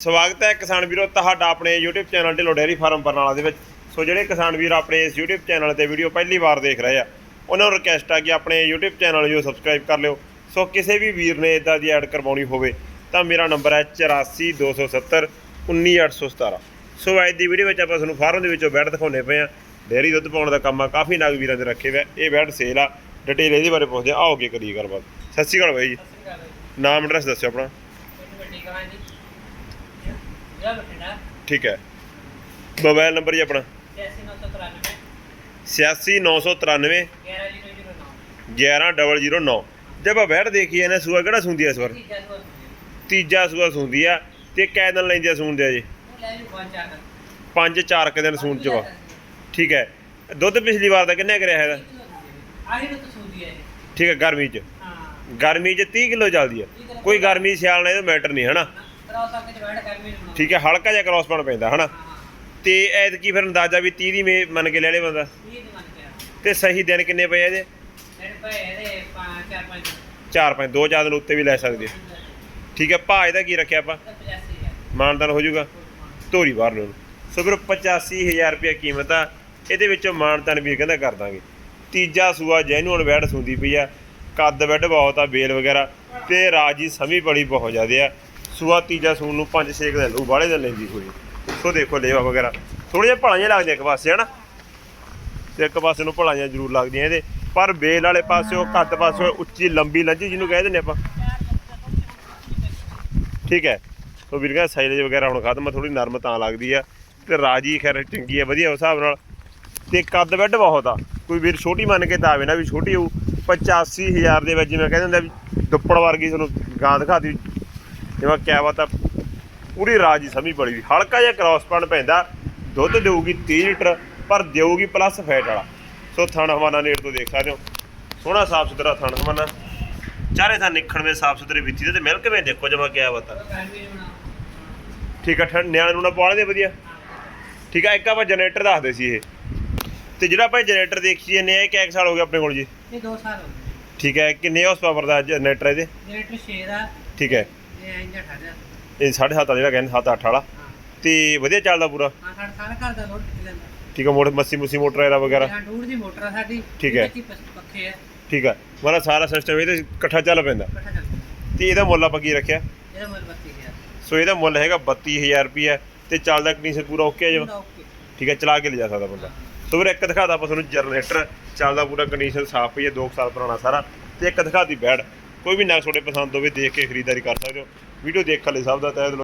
ਸਵਾਗਤ ਹੈ ਕਿਸਾਨ ਵੀਰੋ ਤੁਹਾਡਾ ਆਪਣੇ YouTube channel Dhillon dairy farm Barnala ਦੇ ਵਿੱਚ। ਸੋ ਜਿਹੜੇ ਕਿਸਾਨ ਵੀਰ ਆਪਣੇ ਇਸ YouTube ਚੈਨਲ ਤੇ ਵੀਡੀਓ ਪਹਿਲੀ ਵਾਰ ਦੇਖ ਰਹੇ ਆ ਉਹਨਾਂ ਨੂੰ ਰਿਕਵੈਸਟ ਆ ਕਿ ਆਪਣੇ YouTube ਚੈਨਲ ਨੂੰ ਸਬਸਕ੍ਰਾਈਬ ਕਰ ਲਿਓ। ਸੋ ਕਿਸੇ ਵੀ ਵੀਰ ਨੇ ਇਦਾਂ ਦੀ ਐਡ ਕਰਵਾਉਣੀ ਹੋਵੇ ਤਾਂ ਮੇਰਾ ਨੰਬਰ ਹੈ 84270 19817 ਸੋ ਅੱਜ ਦੀ ਵੀਡੀਓ ਵਿੱਚ ਆਪਾਂ ਤੁਹਾਨੂੰ ਫਾਰਮ ਦੇ ਵਿੱਚੋਂ ਬੈਡ ਦਿਖਾਉਣੇ ਪਏ ਆ। ਡੇਅਰੀ ਦੁੱਧ ਪਾਉਣ ਦਾ ਕੰਮ ਆ ਕਾਫੀ ਨਗ ਵੀਰਾਂ ਦੇ ਰੱਖੇ ਹੋਏ ਇਹ ਬੈਡ ਸੇਲ ਆ ਡਿਟੇਲ ਇਹਦੇ ਬਾਰੇ ਪੁੱਛਦੇ ਆਓ ਅੱਗੇ ਕਰੀਏ ਗੱਲਬਾਤ। ਸਤਿ ਸ਼੍ਰੀ ਅਕਾਲ ਬਾਈ ਜੀ। ਨਾਮ ਐਡਰੈਸ ਦੱਸਿਓ ਆਪਣਾ। ਠੀਕ ਹੈ। ਮੋਬਾਈਲ ਨੰਬਰ ਜੀ ਆਪਣਾ। 86993 11009 ਜੇ ਆਪਾਂ ਬੈਠ ਦੇਖੀਏ ਨਾ ਸੂਆ ਕਿਹੜਾ ਸੁੰਦੀ ਆ ਇਸ ਵਾਰ? ਤੀਜਾ ਸੂਆ ਸੁੰਦੀ ਆ। ਤੇ ਕੈ ਦਿਨ ਲੈਂਦੇ ਆ ਸੂਣ ਦੇ ਜੀ ਪੰਜ ਚਾਰ। ਕੁ ਦਿਨ ਸੂਣ ਚ ਵਾ ਠੀਕ ਹੈ। ਦੁੱਧ ਪਿਛਲੀ ਵਾਰ ਦਾ ਕਿੰਨੇ ਕਰਿਆ ਹੈਗਾ? ਠੀਕ ਹੈ ਗਰਮੀ ਚ। ਗਰਮੀ ਚ 30 ਕਿਲੋ ਚੱਲਦੀ ਆ। ਕੋਈ ਗਰਮੀ ਸਿਆਲ ਨਾਲ ਇਹਦਾ ਮੈਟਰ ਨਹੀਂ ਹਨਾ ਠੀਕ ਹੈ ਹਲਕਾ ਜਿਹਾ ਕ੍ਰਾਸ ਬਣ ਪੈਂਦਾ ਹਨਾ? ਤੇ ਐਤਕੀ ਫਿਰ ਅੰਦਾਜ਼ਾ ਵੀ 30 ਦੀ ਮੇ ਮੰਨ ਕੇ ਲੈ ਲੇ ਬੰਦਾ। ਤੇ ਸਹੀ ਦਿਨ ਕਿੰਨੇ ਪਏ ਇਹਦੇ ਚਾਰ ਪੰਜ ਦੋ ਚਾਰ ਦਿਨ ਉੱਤੇ ਵੀ ਲੈ ਸਕਦੇ। ਠੀਕ ਹੈ ਭਾਅ ਇਹਦਾ ਕੀ ਰੱਖਿਆ ਆਪਾਂ? ਮਾਨਦਾਨ ਹੋ ਜਾਊਗਾ? ਧੋਰੀ ਬਾਹਰ ਨੂੰ ਸੋ ਫਿਰ 85000 ਰੁਪਏ ਕੀਮਤ ਆ। ਇਹਦੇ ਵਿੱਚੋਂ ਮਾਨਦਾਨ ਵੀ ਕਹਿੰਦਾ ਕਰ ਦਾਂਗੇ। ਤੀਜਾ ਸੂਆ ਜੈਨੂਅਲ ਬੈਡ ਸੁੰਦੀ ਪਈ ਆ। ਕੱਦ ਬੈਡ ਬਹੁਤ ਆ ਬੇਲ ਵਗੈਰਾ। ਤੇ ਰਾਜੀ ਸਮੀ ਬੜੀ ਬਹੁਤ ਜ਼ਿਆਦੇ ਆ। ਸੂਆ ਤੀਜਾ ਸੂਣ ਨੂੰ 5-6 ਦਿਨ ਲੂ ਬਾਹਲੇ ਦਿਨ ਲੈਂਦੀ ਹੋਈ ਸੋ ਦੇਖੋ ਲੇਵਾ ਵਗੈਰਾ। ਥੋੜ੍ਹੀਆਂ ਭਲਾਈਆਂ ਲੱਗਦੀਆਂ ਇੱਕ ਪਾਸੇ, ਹਨਾ? ਤੇ ਇੱਕ ਪਾਸੇ ਨੂੰ ਭਲਾਈਆਂ ਜ਼ਰੂਰ ਲੱਗਦੀਆਂ ਇਹਦੇ। ਪਰ ਬੇਲ ਵਾਲੇ ਪਾਸਿਓ ਕੱਦ ਪਾਸਿਓ ਉੱਚੀ ਲੰਬੀ ਲੰਜੀ ਜਿਹਨੂੰ ਕਹਿ ਦਿੰਦੇ ਆਪਾਂ। ਠੀਕ ਹੈ। ਸੋ ਵੀਰ ਕਹਿੰਦਾ ਸਾਈਜ਼ ਵਗੈਰਾ ਹੁਣ ਖਤਮ ਆ ਥੋੜੀ ਨਰਮ ਤਾਂ ਲੱਗਦੀ ਆ। ਤੇ ਰਾਜੀ ਖੈਰ ਚੰਗੀ ਆ, ਵਧੀਆ ਉਸ ਹਿਸਾਬ ਨਾਲ। ਤੇ ਕੱਦ ਬੈੱਡ ਬਹੁਤ ਆ। ਕੋਈ ਵੀਰ ਛੋਟੀ ਮੰਨ ਕੇ ਤਾਂ ਆਵੇ ਨਾ ਵੀ ਛੋਟੀ ਹੋਊ। 85000 ਦੇ ਵਿੱਚ ਜਿਵੇਂ ਕਹਿੰਦੇ ਹੁੰਦੇ ਵੀ ਦੁੱਪੜ ਵਰਗੀ ਤੁਹਾਨੂੰ ਗਾਂ ਦਿਖਾਤੀ ਜਿਵੇਂ ਕਿਆ ਬਾਤ ਆ ਪੂਰੀ ਰਾਜੀ ਸਮੀ ਬੜੀ ਵੀ ਹਲਕਾ ਜਿਹਾ ਕ੍ਰਾਸ ਪਣ ਪੈਂਦਾ ਦੁੱਧ ਦੇਊਗੀ 30 ਲੀਟਰ ਪਰ ਦੇਊਗੀ ਪਲੱਸ ਫੈਟ ਵਾਲਾ। ਸੋ ਥਣ ਹਵਾਨਾ ਨੇੜ ਤੋਂ ਦੇਖ ਸਕਦੇ ਹੋ। ਸੋਹਣਾ ਸਾਫ਼ ਸੁਥਰਾ ਥਣ ਹਵਾਨਾ। ਚਾਰੇ ਥਾਂ ਨਿਖਣਵੇਂ ਸਾਫ਼ ਸੁਥਰੇ ਵਿੱਚੀ ਤੇ ਮਿਲਕ ਵੇ ਦੇਖੋ ਜਮਾ ਕਿਆ ਬਾਤ ਆ। ਠੀਕ ਆ ਠੰਡ ਨਿਆਣੇ ਨੂੰ ਨਾ ਪਵਾ ਦੇ ਵਧੀਆ। ਠੀਕ ਆ ਇੱਕ ਆਪਾਂ ਜਨਰੇਟਰ ਦੱਸਦੇ ਸੀ ਇਹ। ਤੇ ਜਿਹੜਾ ਆਪਾਂ ਜਨਰੇਟਰ ਦੇਖੀ ਨੇ ਇਹ ਕਿੰਨੇ ਸਾਲ ਹੋ ਗਏ ਆਪਣੇ ਕੋਲ ਜੀ? ਇਹ 2 ਸਾਲ ਹੋ ਗਏ। ਠੀਕ ਹੈ ਕਿੰਨੇ ਹਾਰਸ ਪਾਵਰ ਦਾ ਜਨਰੇਟਰ ਇਹਦੇ? ਜਨਰੇਟਰ 6 ਦਾ। ਠੀਕ ਹੈ ਇਹ ਇਹ 7.5 ਵਾਲਾ ਜਿਹੜਾ ਕਹਿੰਦੇ 7-8 ਵਾਲਾ। ਹਾਂ। ਤੇ ਵਧੀਆ ਚੱਲਦਾ ਪੂਰਾ? ਹਾਂ ਸਾਡਾ ਸਾਰਾ ਘਰ ਦਾ ਲੋਡ ਖਿੱਚ ਲੈਂਦਾ। ਠੀਕ ਹੈ ਮੋਟਰ ਮੱਸੀ ਮੁੱਸੀ ਮੋਟਰ ਇਹਦਾ ਵਗੈਰਾ? ਹਾਂ ਡੂੜ ਦੀ ਮੋਟਰ ਆ ਸਾਡੀ। ਠੀਕ ਹੈ। ਇਹਦੇ 'ਚ ਪੱਖੇ ਆ। ਠੀਕ ਹੈ ਮਤਲਬ ਸਾਰਾ ਸਿਸਟਮ ਇਹਦੇ 'ਚ ਇਕੱਠਾ ਚੱਲ ਪੈਂਦਾ। ਇਕੱਠਾ ਚੱਲਦਾ ਤੇ ਇਹਦਾ ਮੁੱਲ ਆਪਾਂ ਕੀ ਰੱਖਿਆ? ਇਹਦਾ ਮੁੱਲ 32000 ਸੋ ਇਹਦਾ ਮੁੱਲ ਹੈਗਾ 32000 ਰੁਪਏ ਤੇ ਚੱਲਦਾ ਕੰਡੀਸ਼ਨ ਪੂਰਾ ਓਕੇ ਜਮਾ ਓਕੇ ਠੀਕ ਹੈ ਚਲਾ ਕੇ ਲਿਜਾ ਸਕਦਾ ਬੰਦਾ। ਸੋ ਵੀਰ ਇੱਕ ਦਿਖਾਦਾ ਆਪਾਂ ਤੁਹਾਨੂੰ ਜਨਰੇਟਰ। ਚੱਲਦਾ ਪੂਰਾ ਕੰਡੀਸ਼ਨ ਸਾਫ਼ ਪਈ ਹੈ 2 ਸਾਲ ਪੁਰਾਣਾ ਸਾਰਾ। ਤੇ ਇੱਕ ਦਿਖਾਦੀ ਬੈਡ। ਕੋਈ ਵੀ ਨਾ ਤੁਹਾਡੇ ਪਸੰਦ ਹੋਵੇ ਦੇਖ ਕੇ ਖਰੀਦਦਾਰੀ ਕਰ ਸਕਦੇ ਹੋ। ਵੀਡੀਓ ਦੇਖਣ ਲਈ ਸਭ ਦਾ ਤਹਿ ਦਿਲੋਂ